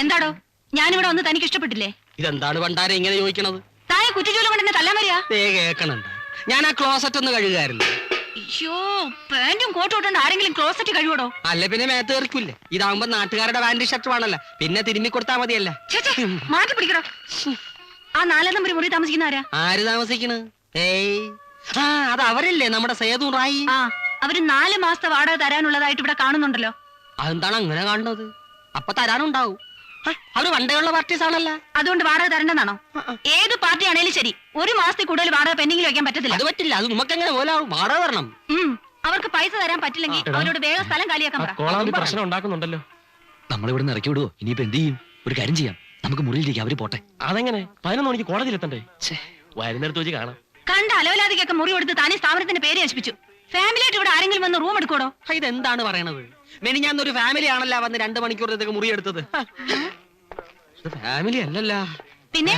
എന്താടോ? ഞാനിവിടെ വന്ന് തനിക്ക് ഇഷ്ടപ്പെട്ടില്ലേ? ഇതെന്താണ് പണ്ടാരെ ഇങ്ങനെ ചോദിക്കണത്? തായ കുറ്റിച്ചൂലം കൊണ്ട് എന്നെ തല്ലാൻ വരിക? ഏ കേക്കണുണ്ട്. ഞാൻ ആ ക്ലോസറ്റ് ഒന്ന് കഴുകായിരുന്നു അയ്യോ പാന്റും കോട്ടും ഇട്ടുകൊണ്ട് ആരെങ്കിലും ക്ലോസറ്റ് കഴിവടോ അല്ല പിന്നെ മേത്ത് തെറിക്കില്ലേ ഇതാവുമ്പോ നാട്ടുകാരുടെ പാന്റ് ഷർട്ട് വേണല്ലോ പിന്നെ തിരുമ്മി കൊടുത്താ മതിയല്ല? മാറ്റി പിടിക്കടോ. ആ നാലാം നമ്പർ മുറി താമസിക്കുന്ന ആരാ? ആര് താമസിക്കണ്? ഏയ്. ആ അത് അവരല്ലേ നമ്മുടെ സേതു റായി? ആ അവർ നാല് മാസത്തെ വാടക തരാനുള്ളതായിട്ട് ഇവിടെ കാണുന്നുണ്ടല്ലോ. അതെന്താണ് അങ്ങനെ കാണുന്നത്? അപ്പൊ തരാനുണ്ടാവും. അവർ പണ്ടേയുള്ള പാർട്ടീസ് ആണല്ല അതുകൊണ്ട് വാടക തരണ്ടെന്നാണോ? ഏത് പാർട്ടി ആണേലും ശരി. ഒരു മാസത്തിൽ കൂടുതൽ വാടക പെൻഡിങ്ങിൽ വെക്കാൻ പറ്റത്തില്ല. അത് പറ്റില്ല. അത് നമുക്ക് എങ്ങനെ പോലെ വാടക തരണം. അവർക്ക് പൈസ തരാൻ പറ്റില്ലെങ്കിൽ അവരോട് വേഗം സ്ഥലം കാലിയാക്കാം പ്രശ്നം ഉണ്ടാക്കുന്നുണ്ടല്ലോ. നമ്മളിവിടെ ഇറക്കി വിടുവോ? ഇനിയിപ്പോ എന്ത് ചെയ്യും? ഒരു കാര്യം ചെയ്യാം. നമുക്ക് മുറിയിലിരിക്കാം. അവർ പോട്ടെ. അതെങ്ങനെ? പതിനൊന്ന് മണിക്ക് കോടതിയിലെത്തണ്ടേ വരുന്നിടത്ത് വെച്ച് കാണാം. കണ്ട അലവലാതിക്കൊക്കെ മുറി കൊടുത്ത് താനേ സ്ഥാപനത്തിന്റെ പേര് നശിപ്പിച്ചു. ഫാമിലി ആയിട്ട് ഇവിടെ ആരെങ്കിലും വന്ന് റൂം എടുക്കോടോ ഇതെന്താണ് പറയണത്? മെനിഞ്ഞാന്നൊരു ഫാമിലി ആണല്ലോ വന്ന് രണ്ട് മണിക്കൂർ മുറി എടുത്തത്. ഫാമിലി അല്ലല്ല. പിന്നെ?